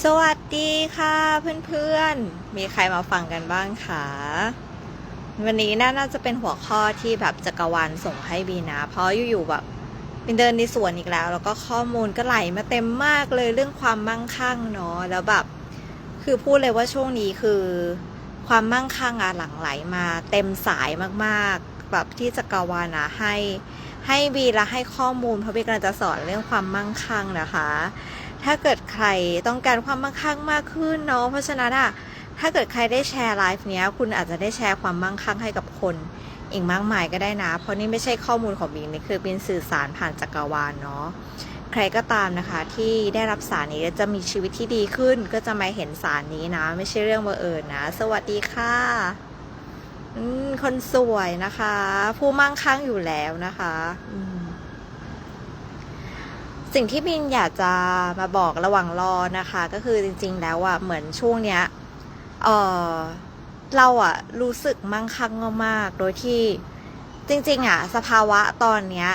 สวัสดีค่ะเพื่อนๆ มีใครมาฟังกันบ้างคะวันนี้น่าจะเป็นหัวข้อที่แบบจักรวาลส่งให้บีนะ เพราะอยู่ๆแบบเป็นเดินในสวนอีกแล้ว แล้วก็ข้อมูลก็ไหลมาเต็มมากเลยเรื่องความมั่งคั่งเนาะแล้วแบบคือพูดเลยว่าช่วงนี้คือ ความมั่งคั่งอะหลั่งไหลมาเต็มสายมากๆ แบบที่จักรวาลนะให้ให้บีและให้ข้อมูลเพราะบีกำลังจะสอนเรื่องความมั่งคั่งนะคะ ถ้าเกิดใครต้องการความมั่งคั่งมากขึ้นเนาะเพราะฉะนั้นอะถ้าเกิดใครได้แชร์ไลฟ์เนี้ยคุณอาจจะได้แชร์ความมั่งคั่งให้กับคนอีกมากมายก็ได้นะ เพราะนี่ไม่ใช่ข้อมูลของบินนี่คือบินสื่อสารผ่านจักรวาลเนาะใครก็ตามนะคะที่ได้รับสารนี้จะมีชีวิตที่ดีขึ้น ก็จะมาเห็นสารนี้นะ ไม่ใช่เรื่องบังเอิญนะ สวัสดีค่ะคนสวยนะคะ ผู้มั่งคั่งอยู่แล้วนะคะอื สิ่งที่บินอยากจะมาบอกระหว่างรอนะคะ ก็คือจริง ๆ แล้วอะเหมือนช่วงเนี้ยเออเราอะรู้สึกมั่งคั่งมากๆ โดยที่จริง ๆอะสภาวะตอนเนี้ย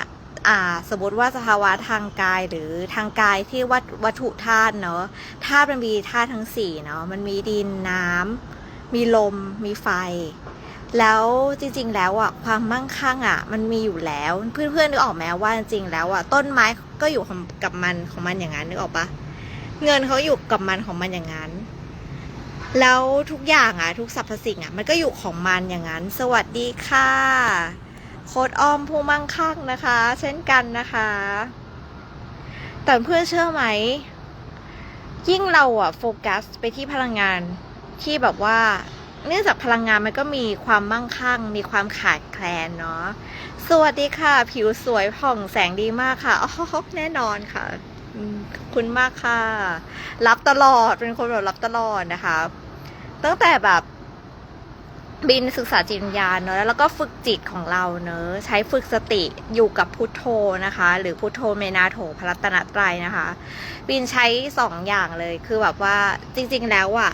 อ่า สมมติว่าสภาวะทางกายหรือทางกายที่วัตวัตถุธาตุเนาะธาตุมันมีธาตุทั้งสี่เนาะมันมีดินน้ำมีลมมีไฟ แล้วจริง ๆ แล้วอะความมั่งคั่งอะ มันมีอยู่แล้ว เพื่อนๆนึกออกไหมว่าจริงๆแล้วอะต้นไม้ ก็อยู่กับมันของมันอย่างนั้นนึกออกปะเงินเขาอยู่กับมันของมันอย่างนั้น แล้วทุกอย่างอะทุกสรรพสิ่งอะมันก็อยู่ของมันอย่างนั้น สวัสดีค่ะ โค้ดอ้อมผู้มั่งคั่งนะคะ เช่นกันนะคะ แต่เพื่อนเชื่อไหม ยิ่งเราอะโฟกัสไปที่พลังงานที่แบบว่า เนื่องจากพลังงานมันก็มีความมั่งคั่ง มีความขาดแคลนเนาะสวัสดีค่ะ ผิวสวยผ่องแสงดีมากค่ะอ๋อแน่นอนค่ะคุณมากค่ะ รับตลอดเป็นคนแบบรับตลอดนะคะ ตั้งแต่แบบบินศึกษาจิตวิญญาณเนอะแล้วก็ฝึกจิตของเราเนอะใช้ฝึกสติอยู่กับพุทโธนะคะ หรือพุทโธเมนาโถพรัตนตรัยนะคะ บินใช้สองอย่างเลยคือแบบว่าจริง ๆ แล้วอะ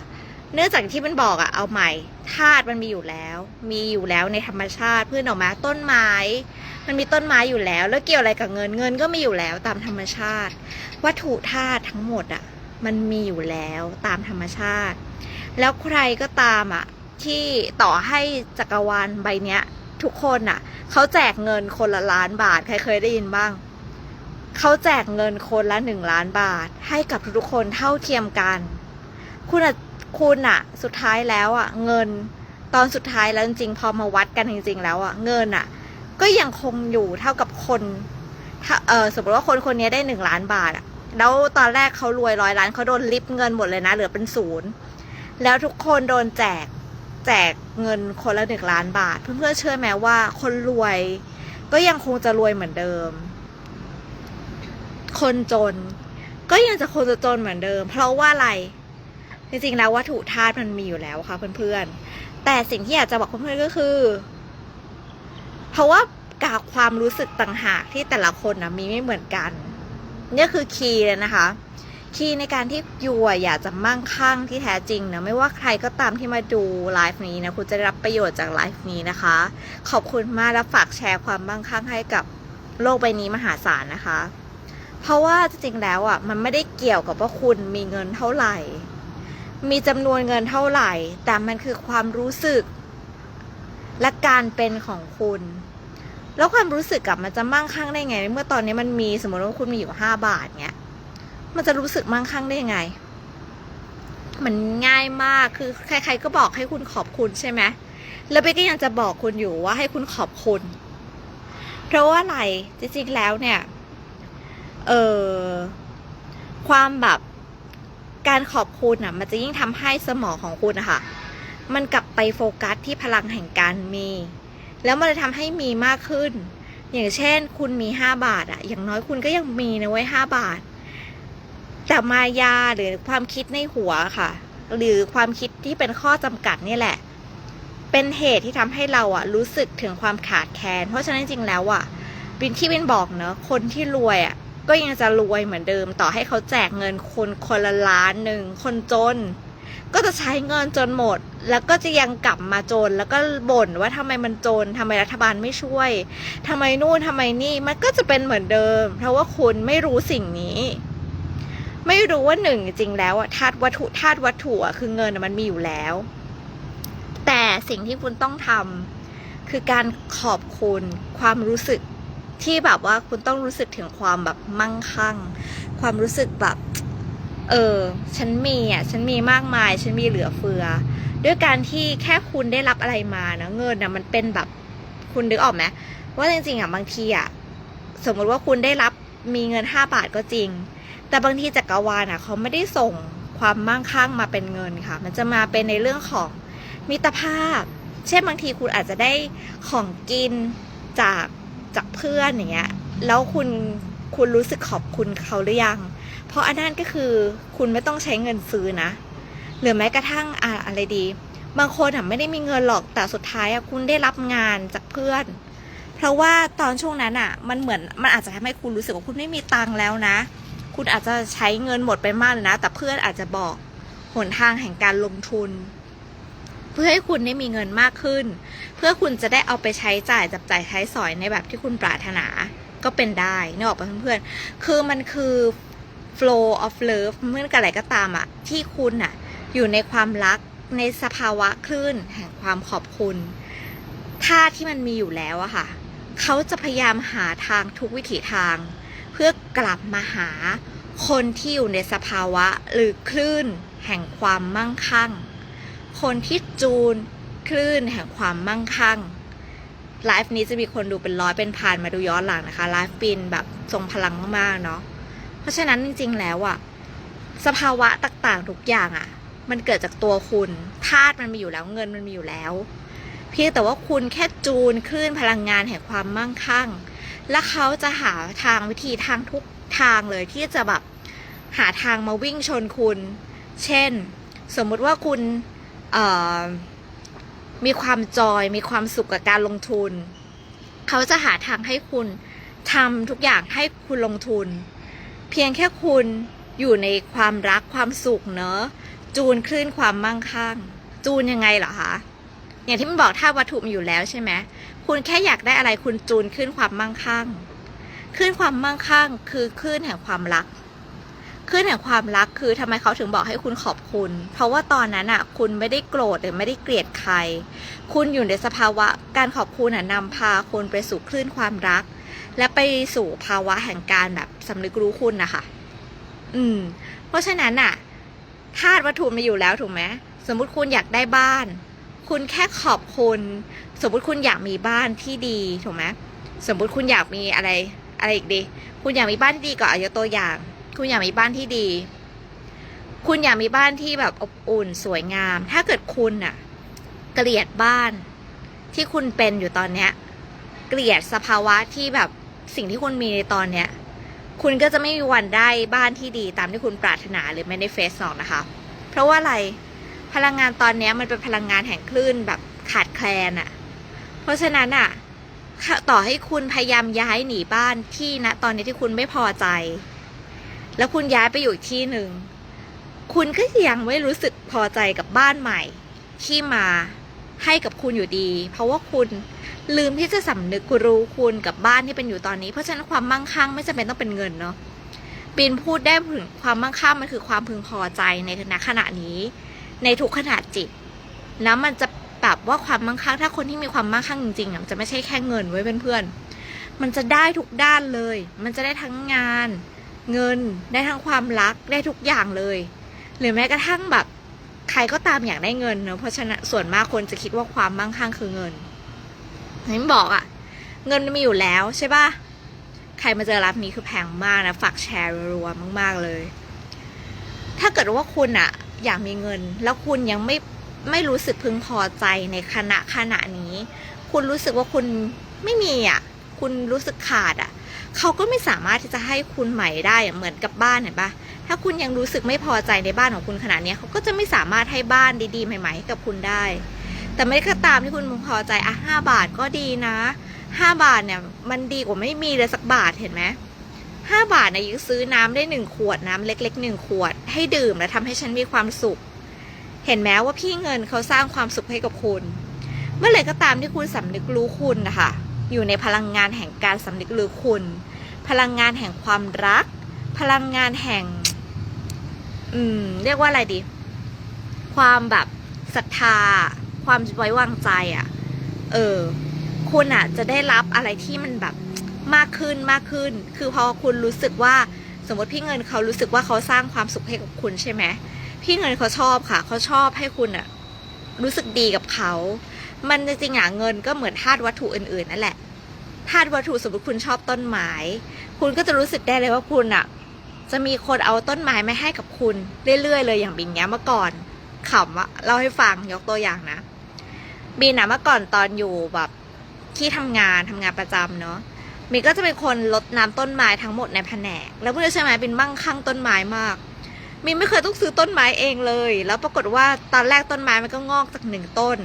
เนื่องจากที่มันบอกอะเอาใหม่ธาตุมันมีอยู่แล้ว มีอยู่แล้วในธรรมชาติพืชออกมาต้นไม้ มันมีต้นไม้อยู่แล้ว แล้วเกี่ยวอะไรกับเงินเงินก็มีอยู่แล้วตามธรรมชาติ วัตถุธาตุทั้งหมดอะมันมีอยู่แล้วตามธรรมชาติ แล้วใครก็ตามอะที่ต่อให้จักรวาลใบเนี้ย ทุกคนอะเขาแจกเงินคนละล้านบาทใครเคยได้ยินบ้างเขาแจกเงินคนละหนึ่งล้านบาท ให้กับทุกคนเท่าเทียมกัน คุณอะ คุณอะสุดท้ายแล้วอะเงินตอนสุดท้ายแล้วจริงๆ พอมาวัดกันจริง ๆ แล้วอะเงินอะก็ยังคงอยู่เท่ากับคนถ้าเออสมมติว่าคนคนนี้ได้หนึ่งล้านบาทอะแล้วตอนแรกเขารวยร้อยล้านเขาโดนลิฟต์เงินหมดเลยนะเหลือเป็นศูนย์แล้วทุกคนโดนแจกแจกเงินคนละหนึ่งล้านบาท เพื่อนๆเชื่อไหมว่าคนรวย ก็ยังคงจะรวยเหมือนเดิม คนจน ก็ยังจะคงจะจนเหมือนเดิม เพราะว่าอะไร จริงๆแล้ววัตถุธาตุมันมีอยู่แล้วค่ะเพื่อนๆ แต่สิ่งที่อยากจะบอกเพื่อนๆก็คือ เพราะว่ากาความรู้สึกต่างหากที่แต่ละคนนะมีไม่เหมือนกันนี่คือคีย์เลยนะคะ คีย์ในการที่ยูอะอยากจะมั่งคั่งที่แท้จริงนะไม่ว่าใครก็ตามที่มาดูไลฟ์นี้นะคุณจะได้รับประโยชน์จากไลฟ์นี้นะคะ ขอบคุณมากและฝากแชร์ความมั่งคั่งให้กับโลกใบนี้มหาศาลนะคะ เพราะว่าจริงๆแล้วอะมันไม่ได้เกี่ยวกับว่าคุณมีเงินเท่าไหร่ มีจำนวนเงินเท่าไหร่ แต่มันคือความรู้สึก และการเป็นของคุณ แล้วความรู้สึกกับมันจะมั่งคั่งได้ไง เมื่อตอนนี้มันมีสมมติว่าคุณมีอยู่ห้าบาทเนี้ย มันจะรู้สึกมั่งคั่งได้ยังไง มันง่ายมากคือใคร ๆ ก็บอกให้คุณขอบคุณใช่ไหมแล้วเบก็ยังจะบอกคุณอยู่ว่าให้คุณขอบคุณ เพราะว่าอะไรจริงๆแล้วเนี่ย เออความแบบ การขอบคุณอะมันจะยิ่งทำให้สมองของคุณอะค่ะมันกลับไปโฟกัสที่พลังแห่งการมี แล้วมันจะทำให้มีมากขึ้น อย่างเช่น คุณมีห้าบาทอะ อย่างน้อยคุณก็ยังมีนะไว้ห้าบาท แต่มายาหรือความคิดในหัวค่ะ หรือความคิดที่เป็นข้อจำกัดนี่แหละ เป็นเหตุที่ทำให้เราอะรู้สึกถึงความขาดแคลนเพราะฉะนั้นจริงแล้วอะบินที่บินบอกเนอะคนที่รวยอะ ก็ยังจะรวยเหมือนเดิม ต่อให้เขาแจกเงินคนคนละล้านหนึ่งคนจน ก็จะใช้เงินจนหมด แล้วก็จะยังกลับมาจน แล้วก็บ่นว่าทำไมมันจนทำไมรัฐบาลไม่ช่วยทำไมนู่นทำไมนี่มันก็จะเป็นเหมือนเดิม เพราะว่าคุณไม่รู้สิ่งนี้ ไม่รู้ว่าหนึ่งจริงแล้วธาตุวัตถุธาตุวัตถุคือเงินมันมีอยู่แล้ว แต่สิ่งที่คุณต้องทำคือการขอบคุณความรู้สึก ที่แบบว่าคุณต้องรู้สึกถึงความแบบมั่งคั่ง ความรู้สึกแบบ เออ ฉันมีอะ ฉันมีมากมาย ฉันมีเหลือเฟือ ด้วยการที่แค่คุณได้รับอะไรมานะเงินนะมันเป็นแบบคุณนึกออกไหมว่าจริงๆอะบางทีอะสมมติว่าคุณได้รับมีเงินห้าบาทก็จริง แต่บางทีจักรวาลอะเขาไม่ได้ส่งความมั่งคั่งมาเป็นเงินค่ะ มันจะมาเป็นในเรื่องของมิตรภาพ เช่นบางทีคุณอาจจะได้ของกินจาก จากเพื่อนอย่างเงี้ยแล้วคุณคุณรู้สึกขอบคุณเขาหรือยัง เพราะอันนั้นก็คือคุณไม่ต้องใช้เงินซื้อนะ หรือแม้กระทั่งอ่าอะไรดี บางคนอะไม่ได้มีเงินหรอกแต่สุดท้ายอะคุณได้รับงานจากเพื่อน เพราะว่าตอนช่วงนั้นอะ มันเหมือนมันอาจจะทำให้คุณรู้สึกว่าคุณไม่มีตังค์แล้วนะ คุณอาจจะใช้เงินหมดไปมากเลยนะ แต่เพื่อนอาจจะบอกหนทางแห่งการลงทุน เพื่อให้คุณได้มีเงินมากขึ้น เพื่อคุณจะได้เอาไปใช้จ่ายจับจ่ายใช้สอยในแบบที่คุณปรารถนาก็เป็นได้นึกออกปเพื่อนๆ คือมันคือ flow of love เมื่อกันอะไรก็ตามอะที่คุณอะอยู่ในความรักในสภาวะคลื่นแห่งความขอบคุณท่าที่มันมีอยู่แล้วอะค่ะ เขาจะพยายามหาทางทุกวิถีทาง เพื่อกลับมาหาคนที่อยู่ในสภาวะหรือคลื่นแห่งความมั่งคั่ง คนที่จูนคลื่นแห่งความมั่งคั่งไลฟ์นี้จะมีคนดูเป็นร้อยเป็นพันมาดูย้อนหลังนะคะไลฟ์ปินแบบทรงพลังมากๆเนาะเพราะฉะนั้นจริง ๆ แล้วอะสภาวะต่างๆทุกอย่างอะมันเกิดจากตัวคุณธาตุมันมีอยู่แล้วเงินมันมีอยู่แล้ว เพียงแต่ว่าคุณแค่จูนคลื่นพลังงานแห่งความมั่งคั่ง และเขาจะหาทางวิธีทางทุกทางเลยที่จะแบบหาทางมาวิ่งชนคุณ เช่น สมมุติว่าคุณ มีความจอย มีความสุขกับการลงทุน เขาจะหาทางให้คุณทำทุกอย่างให้คุณลงทุน เพียงแค่คุณอยู่ในความรักความสุขเนอะจูนคลื่นความมั่งคั่ง จูนยังไงเหรอคะอย่างที่มันบอกถ้าวัตถุมีอยู่แล้วใช่ไหมคุณแค่อยากได้อะไรคุณจูนคลื่นความมั่งคั่งคลื่นความมั่งคั่งคือคลื่นแห่งความรัก คลื่นแห่งความรักคือทำไมเขาถึงบอกให้คุณขอบคุณ เพราะว่าตอนนั้นอะ คุณไม่ได้โกรธหรือไม่ได้เกลียดใคร คุณอยู่ในสภาวะการขอบคุณอะนำพาคุณไปสู่คลื่นความรัก และไปสู่ภาวะแห่งการแบบสำนึกรู้คุณนะคะ อืม เพราะฉะนั้นอะธาตุวัตถุมาอยู่แล้วถูกไหมสมมุติคุณอยากได้บ้าน คุณแค่ขอบคุณ สมมุติคุณอยากมีบ้านที่ดีถูกไหมสมมุติคุณอยากมีอะไร อะไรอีกดี คุณอยากมีบ้านดีก็เอายกตัวอย่าง คุณอยากมีบ้านที่ดี คุณอยากมีบ้านที่แบบอบอุ่นสวยงาม ถ้าเกิดคุณน่ะเกลียดบ้านที่คุณเป็นอยู่ตอนเนี้ย เกลียดสภาวะที่แบบสิ่งที่คุณมีในตอนเนี้ย คุณก็จะไม่มีวันได้บ้านที่ดีตามที่คุณปรารถนาหรือไม่ได้เฟสหรอกนะคะ เพราะว่าอะไรพลังงานตอนเนี้ยมันเป็นพลังงานแห่งคลื่นแบบขาดแคลนอะเพราะฉะนั้นอะต่อให้คุณพยายามย้ายหนีบ้านที่ณตอนนี้ที่คุณไม่พอใจ แล้วคุณย้ายไปอยู่ที่หนึ่ง คุณก็ยังไม่รู้สึกพอใจกับบ้านใหม่ ที่มาให้กับคุณอยู่ดี เพราะว่าคุณลืมที่จะสำนึกรู้คุณกับบ้านที่เป็นอยู่ตอนนี้ เพราะฉะนั้นความมั่งคั่งไม่จำเป็นต้องเป็นเงินเนาะปีนพูดได้ถึงความมั่งคั่งมันคือความพึงพอใจในณขณะนี้ ในทุกขณะจิตแล้วมันจะแบบว่าความมั่งคั่งถ้าคนที่มีความมั่งคั่งจริงๆมันจะไม่ใช่แค่เงินไว้เพื่อนๆมันจะได้ทุกด้านเลย มันจะได้ทั้งงาน เงินได้ทั้งความรักได้ทุกอย่างเลย หรือแม้กระทั่งแบบใครก็ตามอยากได้เงินเนอะเพราะฉะนั้นส่วนมากคนจะคิดว่าความมั่งคั่งคือเงินเห็นบอกอะเงินมีอยู่แล้วใช่ปะใครมาเจอรับนี้คือแพงมากนะฝากแชร์รัวมาก ๆเลย ถ้าเกิดว่าคุณอะอยากมีเงิน แล้วคุณยังไม่ไม่รู้สึกพึงพอใจในขณะขณะนี้ คุณรู้สึกว่าคุณไม่มีอะคุณรู้สึกขาดอะ เขาก็ไม่สามารถที่จะให้คุณใหม่ได้เหมือนกับบ้านเห็นปะถ้าคุณยังรู้สึกไม่พอใจในบ้านของคุณขนาดนี้เขาก็จะไม่สามารถให้บ้านดีๆ ใหม่ๆให้กับคุณได้ แต่ไม่ก็ตามที่คุณพอใจอะห้าบาทก็ดีนะห้าบาทเนี่ยมันดีกว่าไม่มีเลยสักบาทเห็นไหมห้าบาทเนี่ยยังซื้อน้ำได้หนึ่งขวดน้ำเล็กๆหนึ่งขวด ให้ดื่มและทำให้ฉันมีความสุข เห็นไหมว่าพี่เงินเขาสร้างความสุขให้กับคุณ เมื่อไหร่ก็ตามที่คุณสำนึกรู้คุณนะคะ อยู่ในพลังงานแห่งการสำนึกหรู้คุณ พลังงานแห่งความรัก พลังงานแห่ง อืม เรียกว่าอะไรดี ความแบบศรัทธา ความไว้วางใจอะ่ะ เออ คุณอะ่ะ จะได้รับอะไรที่มันแบบมากขึ้นมากขึ้น คือพอคุณรู้สึกว่าสมมติพี่เงินเขารู้สึกว่าเขาสร้างความสุขให้กับคุณใช่ไหมพี่เงินเขาชอบค่ะ เขาชอบให้คุณอะรู้สึกดีกับเขา มันจริงๆอะเงินก็เหมือนธาตุวัตถุอื่นๆนั่นแหละธาตุวัตถุสมมติคุณชอบต้นไม้ คุณก็จะรู้สึกได้เลยว่าคุณอะ จะมีคนเอาต้นไม้มาให้กับคุณเรื่อยๆเลยอย่างบินเนี้ยเมื่อก่อนขำอะเล่าให้ฟังยกตัวอย่างนะ บินอะเมื่อก่อนตอนอยู่แบบที่ทำงานทำงานประจำเนาะมินก็จะเป็นคนรดน้ำต้นไม้ทั้งหมดในแผนก แล้วเพื่อนใช่ไหมบินมั่งคั่งต้นไม้มากมินไม่เคยต้องซื้อต้นไม้เองเลย แล้วปรากฏว่าตอนแรกต้นไม้มันก็งอกจากหนึ่งต้น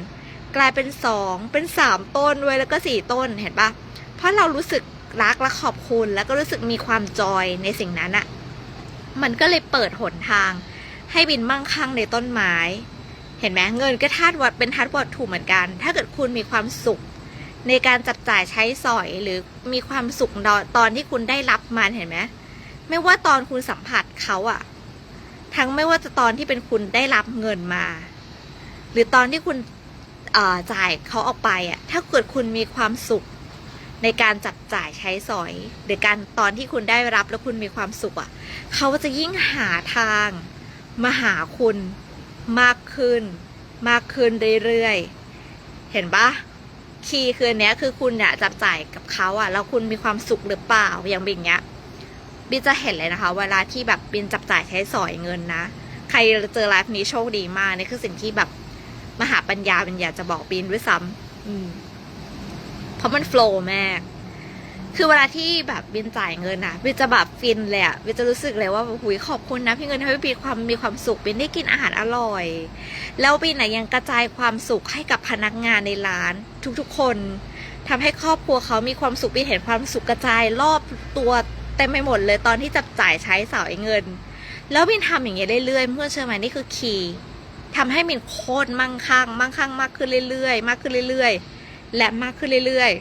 กลายเป็นสองเป็นสามต้นด้วยแล้วก็สี่ต้นเห็นปะเพราะเรารู้สึกรักและขอบคุณแล้วก็รู้สึกมีความจอยในสิ่งนั้นอะมันก็เลยเปิดหนทาง ให้บินมั่งคั่งในต้นไม้ เห็นไหมเงินก็ธาตุวัดเป็นธาตุวัตถุเหมือนกัน ถ้าเกิดคุณมีความสุข ในการจับจ่ายใช้สอยหรือมีความสุขตอนที่คุณได้รับมันเห็นไหมไม่ว่าตอนคุณสัมผัสเขาอะทั้งไม่ว่าจะตอนที่เป็นคุณได้รับเงินมา หรือตอนที่คุณ จ่ายเขาออกไปอะถ้าเกิดคุณมีความสุขในการจับจ่ายใช้สอย หรือการตอนที่คุณได้รับแล้วคุณมีความสุขอะเขาจะยิ่งหาทางมาหาคุณมากขึ้น มากขึ้นเรื่อยๆ เห็นปะคีย์คืออันเนี้ยคือคุณเนี่ยจับจ่ายกับเขาอะแล้วคุณมีความสุขหรือเปล่าอย่างบินเนี้ยบินจะเห็นเลยนะคะ เวลาที่แบบบินจับจ่ายใช้สอยเงินนะ ใครเจอไลฟ์นี้โชคดีมากนี่คือสิ่งที่แบบ มหาปัญญาบินอยากจะบอกบินด้วยซ้ำอืมเพราะมันโฟล์แม่คือเวลาที่แบบบินจ่ายเงินอะบินจะแบบฟินเลยอะบินจะรู้สึกเลยว่าหุยขอบคุณนะพี่เงินทำให้บินความมีความสุขบินได้กินอาหารอร่อย แล้วบินน่ะยังกระจายความสุขให้กับพนักงานในร้าน ทุกๆ คนทำให้ครอบครัวเขามีความสุขบินเห็นความสุขกระจายรอบตัวเต็มไปหมดเลยตอนที่จับจ่ายใช้สอยเงิน แล้วบินทำอย่างเงี้ยเรื่อยๆเพื่อเชื่อไหมนี่คือคีย์ ทำให้บินโคตรมั่งคั่งมั่งคั่งมากขึ้นเรื่อยๆ มากขึ้นเรื่อยๆ และมากขึ้นเรื่อย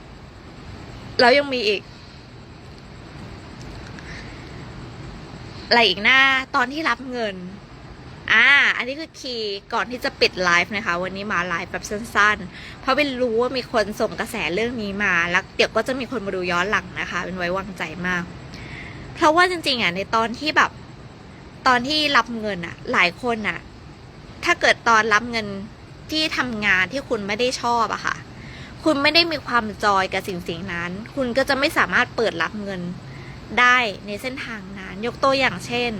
ๆ แล้วยังมีอีก อะไรอีกหน้าตอนที่รับเงิน อ่า อันนี้คือคีย์ก่อนที่จะปิดไลฟ์นะคะ วันนี้มาไลฟ์แบบสั้นๆ เพราะเป็นรู้ว่ามีคนส่งกระแสเรื่องนี้มา แล้วเดี๋ยวก็จะมีคนมาดูย้อนหลังนะคะ เป็นไว้วางใจมาก เพราะว่าจริงๆอะในตอนที่แบบ ตอนที่รับเงินอะ หลายคนอะ ถ้าเกิดตอนรับเงินที่ทำงานที่คุณไม่ได้ชอบอะค่ะ คุณไม่ได้มีความจอยกับสิ่งสิ่งนั้น คุณก็จะไม่สามารถเปิดรับเงินได้ในเส้นทางนั้น ยกตัวอย่างเช่น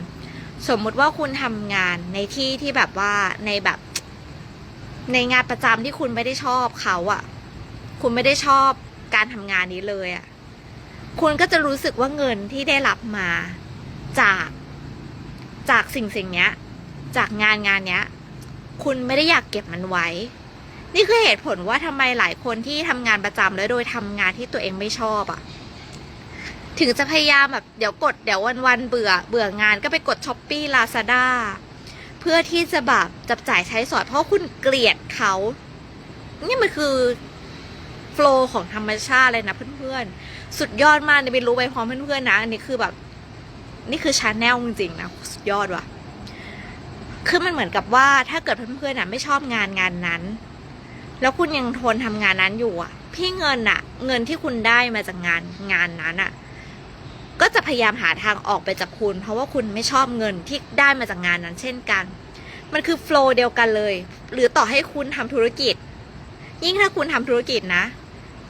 สมมุติว่าคุณทำงานในที่ที่แบบว่าในแบบ ในงานประจำที่คุณไม่ได้ชอบเขาอะคุณไม่ได้ชอบการทำงานนี้เลยอะคุณก็จะรู้สึกว่าเงินที่ได้รับมาจากจากสิ่งสิ่งเนี้ยจากงานงานเนี้ย คุณไม่ได้อยากเก็บมันไว้ นี่คือเหตุผลว่าทำไมหลายคนที่ทำงานประจำแล้วโดยทำงานที่ตัวเองไม่ชอบอะถึงจะพยายามแบบเดี๋ยวกดเดี๋ยววันวันเบื่อเบื่องานก็ไปกดช้อปปี้ลาซาด้าเพื่อที่จะแบบจับจ่ายใช้สอยเพราะคุณเกลียดเขา นี่มันคือโฟล์ของธรรมชาติเลยนะเพื่อนๆ สุดยอดมากเนี่ยไปรู้ไปพร้อมเพื่อนๆนะ อันนี้คือแบบ นี่คือชาแนลจริงๆนะ สุดยอดว่ะ คือมันเหมือนกับว่าถ้าเกิดเพื่อนๆน่ะไม่ชอบงานงานนั้น แล้วคุณยังทนทำงานนั้นอยู่อะ พี่เงินอะ เงินที่คุณได้มาจากงานงานนั้นอะ ก็จะพยายามหาทางออกไปจากคุณ เพราะว่าคุณไม่ชอบเงินที่ได้มาจากงานนั้น เช่นกัน มันคือโฟล์เดียวกันเลย หรือต่อให้คุณทำธุรกิจ ยิ่งถ้าคุณทำธุรกิจนะ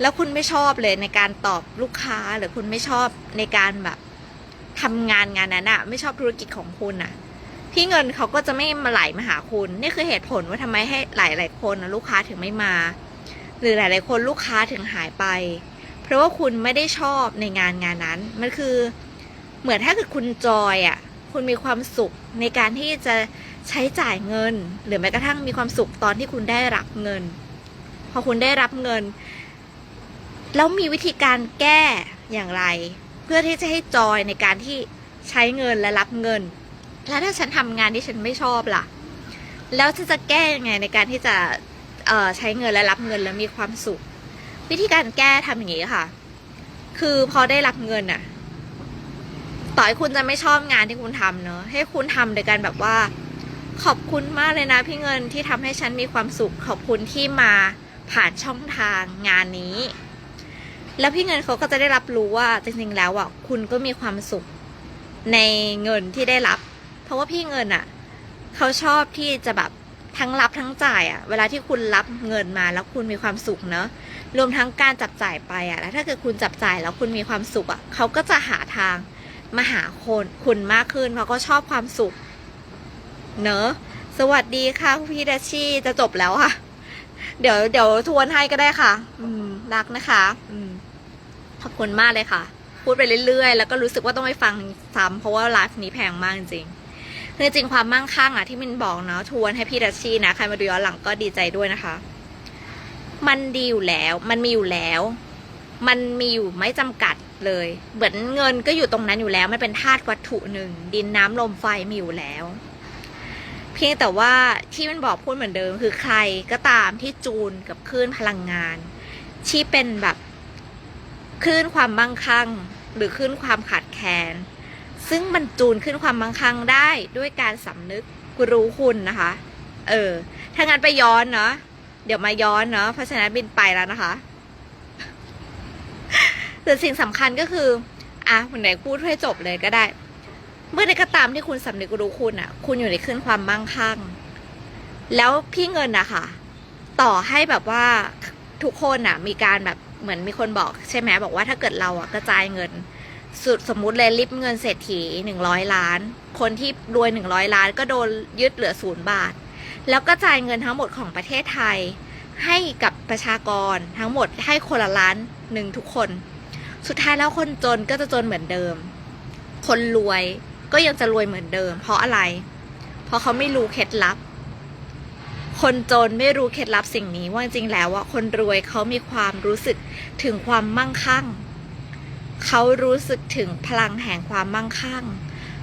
แล้วคุณไม่ชอบเลยในการตอบลูกค้าหรือคุณไม่ชอบในการแบบทำงานงานนั้นอะไม่ชอบธุรกิจของคุณอะ พี่เงินเขาก็จะไม่มาไหลมาหาคุณ นี่คือเหตุผลว่าทำไมให้หลายหลายคนลูกค้าถึงไม่มา หรือหลายๆคนลูกค้าถึงหายไป เพราะว่าคุณไม่ได้ชอบในงานงานนั้น มันคือเหมือนถ้าเกิดคุณจอยอะคุณมีความสุขในการที่จะใช้จ่ายเงิน หรือแม้กระทั่งมีความสุขตอนที่คุณได้รับเงิน พอคุณได้รับเงิน แล้วมีวิธีการแก้อย่างไร เพื่อที่จะให้จอยในการที่ใช้เงินและรับเงิน แล้วถ้าฉันทำงานที่ฉันไม่ชอบล่ะ แล้วฉันจะแก้ยังไงในการที่จะเใช้เงินและรับเงินแล้วมีความสุข วิธีการแก้ทำอย่างนี้ค่ะ คือพอได้รับเงินน่ะต่อให้คุณจะไม่ชอบงานที่คุณทำเนอะให้คุณทำโดยการแบบว่า ขอบคุณมากเลยนะพี่เงินที่ทำให้ฉันมีความสุข ขอบคุณที่มาผ่านช่องทางงานนี้ แล้วพี่เงินเขาก็จะได้รับรู้ว่าจริงๆแล้วอะคุณก็มีความสุขในเงินที่ได้รับ เพราะว่าพี่เงินอะเขาชอบที่จะแบบทั้งรับทั้งจ่ายอะ เวลาที่คุณรับเงินมาแล้วคุณมีความสุขเนอะรวมทั้งการจับจ่ายไปอะ แล้วถ้าเกิดคุณจับจ่ายแล้วคุณมีความสุขอะเขาก็จะหาทางมาหาคนคุณมากขึ้นเพราะเขาชอบความสุข เนอะสวัสดีค่ะพี่ดัชชี่จะจบแล้วค่ะ เดี๋ยวเดี๋ยวทวนให้ก็ได้ค่ะ อืมรักนะคะ อืมขอบคุณมากเลยค่ะ พูดไปเรื่อยๆ แล้วก็รู้สึกว่าต้องไปฟังซ้ำเพราะว่าไลฟ์นี้แพงมากจริง คือจริงความมั่งคั่งอะที่มินบอกเนาะทวนให้พี่ดัชชี่นะใครมาดูย้อนหลังก็ดีใจด้วยนะคะ มันดีอยู่แล้ว มันมีอยู่แล้ว มันมีอยู่ไม่จำกัดเลย เหมือนเงินก็อยู่ตรงนั้นอยู่แล้วมันเป็นธาตุวัตถุหนึ่งดินน้ำลมไฟมีอยู่แล้ว เพียงแต่ว่าที่มันบอกพูดเหมือนเดิม คือใครก็ตามที่จูนกับคลื่นพลังงาน ที่เป็นแบบคลื่นความมั่งคั่ง หรือคลื่นความขาดแคลน ซึ่งมันจูนขึ้นความมั่งคั่งได้ด้วยการสำนึกรู้คุณนะคะ เออ ถ้างั้นไปย้อนเนาะ เดี๋ยวมาย้อนเนาะ เพราะฉะนั้นบินไปแล้วนะคะแต่สิ่งสำคัญก็คือ อะวันไหนพูดให้จบเลยก็ได้ เมื่อใดก็ตามที่คุณสำนึกรู้คุณอะ คุณอยู่ในคลื่นความมั่งคั่ง แล้วพี่เงินอะค่ะต่อให้แบบว่าทุกคนอะ มีการแบบเหมือนมีคนบอกใช่ไหมบอกว่าถ้าเกิดเราอะกระจายเงิน สุดสมมุติเลยริบเงินเศรษฐีหนึ่งร้อยล้าน คนที่รวยหนึ่งร้อยล้านก็โดนยึดเหลือศูนย์บาท แล้วก็จ่ายเงินทั้งหมดของประเทศไทย ให้กับประชากรทั้งหมดให้คนละล้านหนึ่งทุกคน สุดท้ายแล้วคนจนก็จะจนเหมือนเดิม คนรวยก็ยังจะรวยเหมือนเดิม เพราะอะไร เพราะเขาไม่รู้เคล็ดลับ คนจนไม่รู้เคล็ดลับสิ่งนี้ว่าจริงแล้วว่าคนรวยเขามีความรู้สึกถึงความมั่งคั่ง เขารู้สึกถึงพลังแห่งความมั่งคั่ง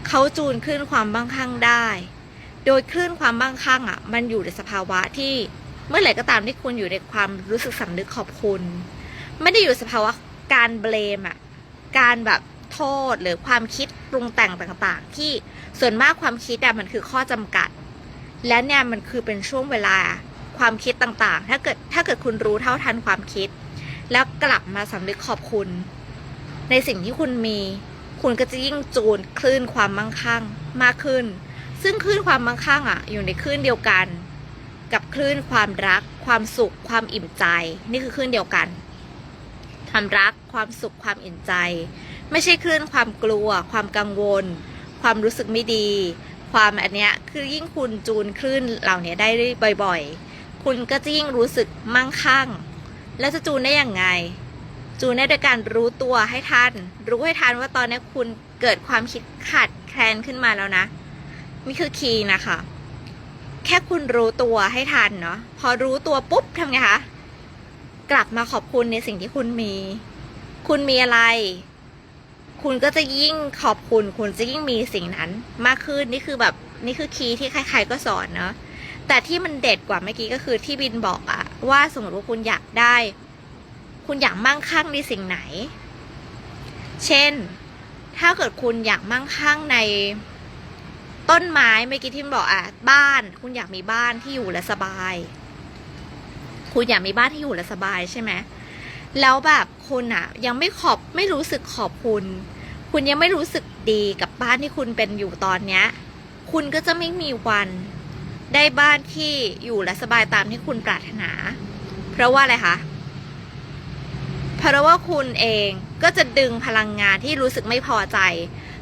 เขาจูนขึ้นความมั่งคั่งได้ โดยคลื่นความมั่งคั่งอะ มันอยู่ในสภาวะที่เมื่อไหร่ก็ตามที่คุณอยู่ในความรู้สึกสำนึกขอบคุณ ไม่ได้อยู่สภาวะการเบลมอะ การแบบโทษหรือความคิดปรุงแต่งต่างๆ ที่ส่วนมากความคิดอะมันคือข้อจำกัด และเนี่ยมันคือเป็นช่วงเวลาความคิดต่างๆ ถ้าเกิดถ้าเกิดคุณรู้เท่าทันความคิด แล้วกลับมาสำนึกขอบคุณ ในสิ่งที่คุณมี คุณก็จะยิ่งจูนคลื่นความมั่งคั่งมากขึ้น ซึ่งคลื่นความมั่งคั่งอะ อยู่ในคลื่นเดียวกัน กับคลื่นความรัก ความสุข ความอิ่มใจ นี่คือคลื่นเดียวกันความรัก ความสุข ความอิ่มใจ ไม่ใช่คลื่นความกลัว ความกังวล ความรู้สึกไม่ดี ความอันเนี้ยคือยิ่งคุณจูนคลื่นเหล่านี้ได้บ่อยๆ คุณก็จะยิ่งรู้สึกมั่งคั่ง แล้วจะจูนได้อย่างไง จูนได้โดยการรู้ตัวให้ทัน รู้ให้ทันว่าตอนนี้คุณเกิดความคิดขาดแคลนขึ้นมาแล้วนะนี่คือคีย์นะคะ แค่คุณรู้ตัวให้ทันเนาะพอรู้ตัวปุ๊บทำไงคะกลับมาขอบคุณในสิ่งที่คุณมี คุณมีอะไร คุณก็จะยิ่งขอบคุณ คุณจะยิ่งมีสิ่งนั้น มากขึ้นนี่คือแบบนี่คือคีย์ที่ใคร ๆ ก็สอนเนาะแต่ที่มันเด็ดกว่าเมื่อกี้ก็คือที่บินบอกอะว่าสมมติว่าคุณอยากได้ คุณอยากมั่งคั่งในสิ่งไหน เช่น ถ้าเกิดคุณอยากมั่งคั่งในต้นไม้เมื่อกี้ที่บอกอะบ้าน คุณอยากมีบ้านที่อยู่และสบาย คุณอยากมีบ้านที่อยู่และสบายใช่ไหมแล้วแบบคุณอะ ยังไม่ขอบไม่รู้สึกขอบคุณ คุณยังไม่รู้สึกดีกับบ้านที่คุณเป็นอยู่ตอนเนี้ย คุณก็จะไม่มีวันได้บ้านที่อยู่และสบายตามที่คุณปรารถนา เพราะว่าอะไรคะเราะว่าคุณเองก็จะดึงพลังงานที่รู้สึกไม่พอใจ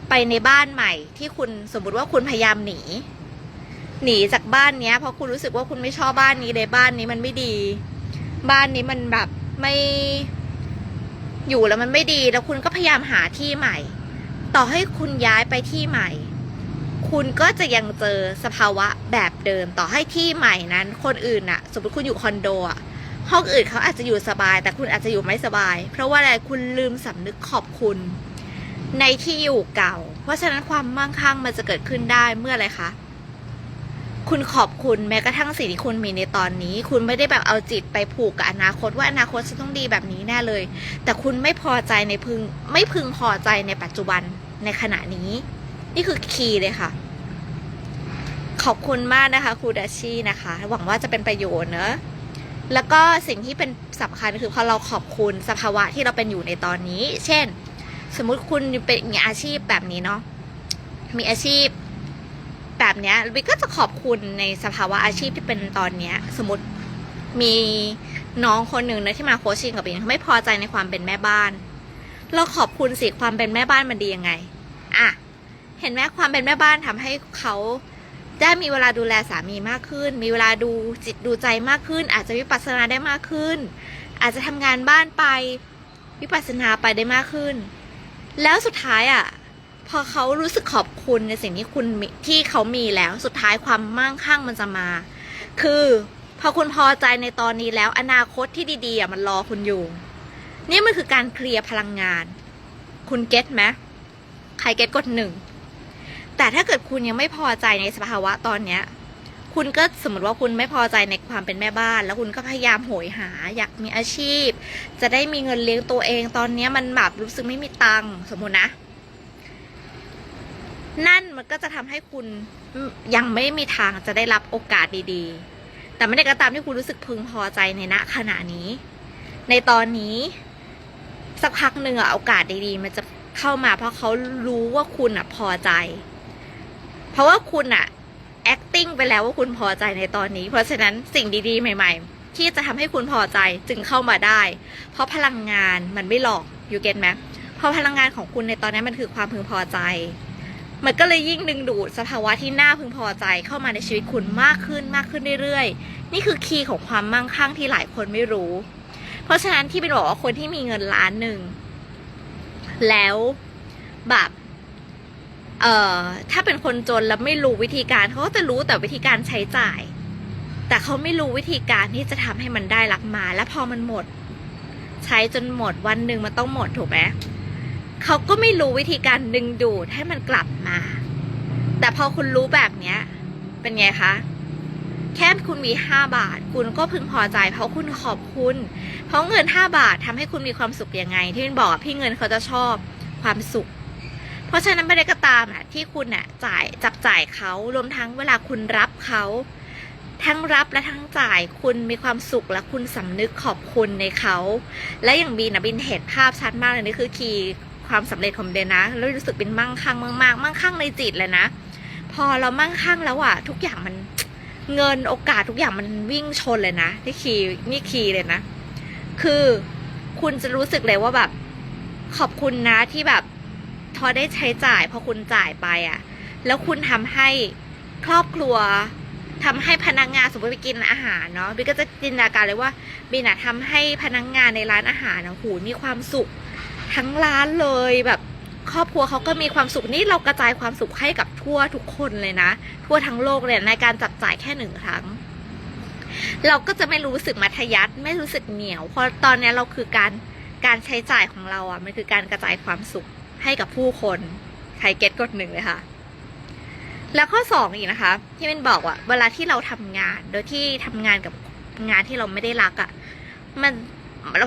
ไปในบ้านใหม่ ที่คุณสมมติว่าคุณพยายามหนี หนีจากบ้านเนี้ยเพราะคุณรู้สึกว่าคุณไม่ชอบบ้านนี้เลยบ้านนี้มันไม่ดี บ้านนี้มันแบบไม่อยู่แล้วมันไม่ดีแล้วคุณก็พยายามหาที่ใหม่ ต่อให้คุณย้ายไปที่ใหม่ คุณก็จะยังเจอสภาวะแบบเดิม ต่อให้ที่ใหม่นั้น คนอื่นอะสมมติคุณอยู่คอนโดอะ ห้องอื่นเขาอาจจะอยู่สบาย แต่คุณอาจจะอยู่ไม่สบาย เพราะว่าอะไรคุณลืมสำนึกขอบคุณ ในที่อยู่เก่า เพราะฉะนั้นความมั่งคั่งมันจะเกิดขึ้นได้เมื่ออะไรคะคุณขอบคุณแม้กระทั่งสิ่งที่คุณมีในตอนนี้ คุณไม่ได้แบบเอาจิตไปผูกกับอนาคตว่าอนาคตฉันต้องดีแบบนี้แน่เลย แต่คุณไม่พอใจในพึงไม่พึงพอใจในปัจจุบันในขณะนี้ นี่คือคีย์เลยค่ะ ขอบคุณมากนะคะครูดาชีนะคะ หวังว่าจะเป็นประโยชน์เนอะ แล้วก็สิ่งที่เป็นสำคัญคือพอเราขอบคุณสภาวะที่เราเป็นอยู่ในตอนนี้ เช่น สมมุติคุณเป็นมีอาชีพแบบนี้เนาะมีอาชีพแบบเนี้ยวิก็จะขอบคุณในสภาวะอาชีพที่เป็นตอนเนี้ย สมมติมีน้องคนหนึ่งนะที่มาโคชชิ่งกับบินเขาไม่พอใจในความเป็นแม่บ้าน เราขอบคุณสิความเป็นแม่บ้านมันดียังไง อะ เห็นไหมความเป็นแม่บ้านทำให้เขา ได้มีเวลาดูแลสามีมากขึ้น มีเวลาดูจิตดูใจมากขึ้น อาจจะวิปัสสนาได้มากขึ้น อาจจะทำงานบ้านไป วิปัสสนาไปได้มากขึ้น แล้วสุดท้ายอะพอเขารู้สึกขอบคุณในสิ่งที่คุณที่เขามีแล้วสุดท้ายความมั่งคั่งมันจะมา คือพอคุณพอใจในตอนนี้แล้วอนาคตที่ดีๆอะมันรอคุณอยู่ นี่มันคือการเคลียร์พลังงาน คุณเก็ตไหมใครเก็ตกดหนึ่ง แต่ถ้าเกิดคุณยังไม่พอใจในสภาวะตอนเนี้ย คุณก็สมมติว่าคุณไม่พอใจในความเป็นแม่บ้าน แล้วคุณก็พยายามโหยหา อยากมีอาชีพ จะได้มีเงินเลี้ยงตัวเองตอนเนี้ยมันแบบรู้สึกไม่มีตังค์สมมตินะ นั่นมันก็จะทำให้คุณยังไม่มีทางจะได้รับโอกาสดีๆ แต่ไม่ได้ก็ตามที่คุณรู้สึกพึงพอใจในณขณะนี้ ในตอนนี้สักพักหนึ่งอะโอกาสดีๆ มันจะเข้ามาเพราะเขารู้ว่าคุณอะพอใจ เพราะว่าคุณอะ acting ไปแล้วว่าคุณพอใจในตอนนี้ เพราะฉะนั้นสิ่งดีๆ ใหม่ ๆ ที่จะทำให้คุณพอใจจึงเข้ามาได้ เพราะพลังงานมันไม่หลอกอยู่เก็ตไหมเพราะพลังงานของคุณในตอนนี้มันคือความพึงพอใจ มันก็เลยยิ่งดึงดูดสภาวะที่น่าพึงพอใจเข้ามาในชีวิตคุณมากขึ้นมากขึ้นเรื่อยๆ นี่คือคีย์ของความมั่งคั่งที่หลายคนไม่รู้ เพราะฉะนั้นที่เป็นบอกว่าคนที่มีเงินล้านหนึ่งแล้วแบบ เอ่อถ้าเป็นคนจนแล้วไม่รู้วิธีการเขาก็จะรู้แต่วิธีการใช้จ่าย แต่เขาไม่รู้วิธีการที่จะทำให้มันได้รับมา แล้วพอมันหมด ใช้จนหมดวันหนึ่งมันต้องหมดถูกไหมเขาก็ไม่รู้วิธีการดึงดูดให้มันกลับมา แต่พอคุณรู้แบบเนี้ย เป็นไงคะแค่คุณมีห้าบาท คุณก็พึงพอใจ เพราะคุณขอบคุณ เพราะเงินห้าบาททำให้คุณมีความสุขยังไง ที่มันบอกพี่เงินเขาจะชอบความสุข เพราะฉะนั้นไม่ได้ก็ตามอะที่คุณอะจ่ายจับจ่ายเขารวมทั้งเวลาคุณรับเขาทั้งรับและทั้งจ่ายคุณมีความสุขและคุณสำนึกขอบคุณในเขา และอย่างบีนะบินเห็นภาพชัดมากเลยนี่คือคีย์ความสำเร็จของเดนนะแล้วรู้สึกเป็นมั่งคั่งมากๆมั่งคั่งในจิตเลยนะ พอเรามั่งคั่งแล้วอะทุกอย่างมันเงินโอกาสทุกอย่างมันวิ่งชนเลยนะนี่คีย์นี่คีย์เลยนะ คือคุณจะรู้สึกเลยว่าแบบ ขอบคุณนะที่แบบ พอได้ใช้จ่ายพอคุณจ่ายไปอะแล้วคุณทำให้ครอบครัวทำให้พนักงานสมมติไปกินอาหารเนาะบินก็จะจินตนาการเลยว่าบินอะทำให้พนักงานในร้านอาหารนะหูมีความสุข ทั้งร้านเลยแบบครอบครัวเขาก็มีความสุขนี่เรากระจายความสุขให้กับทั่วทุกคนเลยนะ ทั่วทั้งโลกเลยในการจับจ่ายแค่หนึ่งครั้ง เราก็จะไม่รู้สึกมัธยัติไม่รู้สึกเหนียวเพราะตอนนี้เราคือการการใช้จ่ายของเราอะมันคือการกระจายความสุข ให้กับผู้คน ใครเก็ตกดหนึ่งเลยค่ะ แล้วข้อสองอีกนะคะ ที่เป็นบอกว่า เวลาที่เราทำงาน โดยที่ทำงานกับงานที่เราไม่ได้รักอะ มัน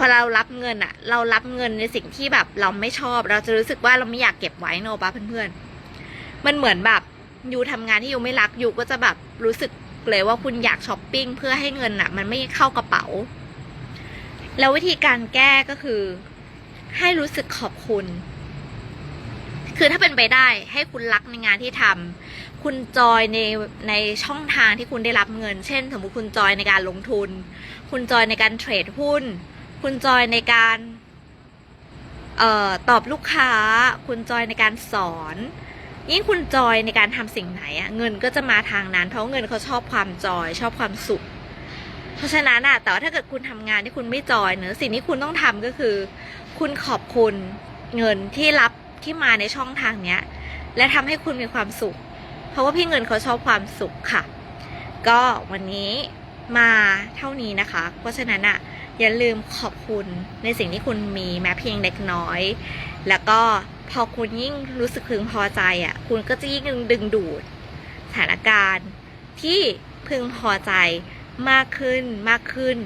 เวลาเรารับเงินอะเรารับเงินในสิ่งที่แบบเราไม่ชอบ เราจะรู้สึกว่าเราไม่อยากเก็บไว้โนปะเพื่อนๆ มันเหมือนแบบยูทำงานที่ยูไม่รักยูก็จะแบบรู้สึกเลยว่าคุณอยากช้อปปิ้งเพื่อให้เงินอะ มันไม่เข้ากระเป๋า แล้ววิธีการแก้ก็คือ ให้รู้สึกขอบคุณ คือถ้าเป็นไปได้ให้คุณรักในงานที่ทำคุณจอยในในช่องทางที่คุณได้รับเงิน เช่น สมมติคุณจอยในการลงทุน คุณจอยในการเทรดหุ้น คุณจอยในการเออตอบลูกค้า คุณจอยในการสอน ยิ่งคุณจอยในการทำสิ่งไหนอะเงินก็จะมาทางนั้น เพราะเงินเขาชอบความจอย ชอบความสุข เพราะฉะนั้นอะแต่ว่าถ้าเกิดคุณทำงานที่คุณไม่จอยเนอะสิ่งที่คุณต้องทำก็คือ คุณขอบคุณเงินที่รับ ที่มาในช่องทางเนี้ย และทำให้คุณมีความสุข เพราะว่าพี่เงินเขาชอบความสุขค่ะ ก็วันนี้มาเท่านี้นะคะ เพราะฉะนั้นอะอย่าลืมขอบคุณในสิ่งที่คุณมีแม้เพียงเล็กน้อย แล้วก็พอคุณยิ่งรู้สึกพึงพอใจอะคุณก็จะยิ่งดึงดูดสถานการณ์ที่พึงพอใจมากขึ้นมากขึ้น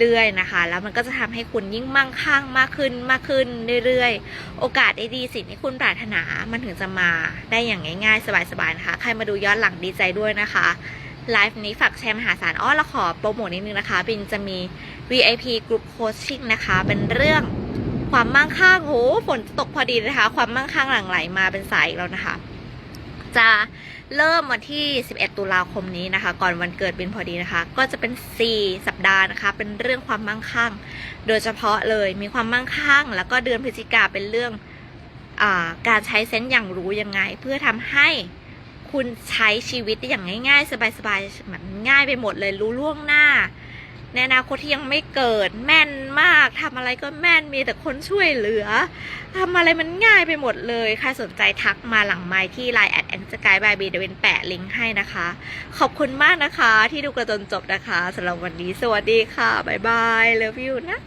เรื่อยๆนะคะ แล้วมันก็จะทำให้คุณยิ่งมั่งคั่งมากขึ้นมากขึ้นเรื่อยๆ โอกาสดีๆสิ่งที่คุณปรารถนามันถึงจะมาได้อย่างง่ายๆ สบายๆนะคะใครมาดูย้อนหลังดีใจด้วยนะคะไลฟ์นี้ฝากแชร์มหาศาลอ้อแล้วขอโปรโมทนิดนึงนะคะบินจะมี VIP Group Coaching นะคะ เป็นเรื่องความมั่งคั่งโหฝนตกพอดีนะคะ ความมั่งคั่งหลั่งไหลมาเป็นสายอีกแล้วนะคะ จะ เริ่มวันที่ 11 ตุลาคมนี้นะคะ ก่อนวันเกิดบินพอดีนะคะ ก็จะเป็น 4 สัปดาห์นะคะ เป็นเรื่องความมั่งคั่ง โดยเฉพาะเลยมีความมั่งคั่ง แล้วก็เดือนพฤศจิกาเป็นเรื่องอการใช้เซนต์อย่างรู้ยังไง เพื่อทำให้คุณใช้ชีวิตได้อย่างง่าย ๆ สบายๆแบบง่ายไปหมดเลยรู้ล่วงหน้า ในอนาคตที่ยังไม่เกิดแม่นมากทำอะไรก็แม่นมีแต่คนช่วยเหลือทำอะไรมันง่ายไปหมดเลยใครสนใจทักมาหลังไมค์ที่ Line แอดแอนสกายบายบีเดวินแปะลิงก์ให้นะคะ ขอบคุณมากนะคะ ที่ดูกระจนจบนะคะสำหรับวันนี้สวัสดีค่ะ บ๊ายบายเลิฟยูนะ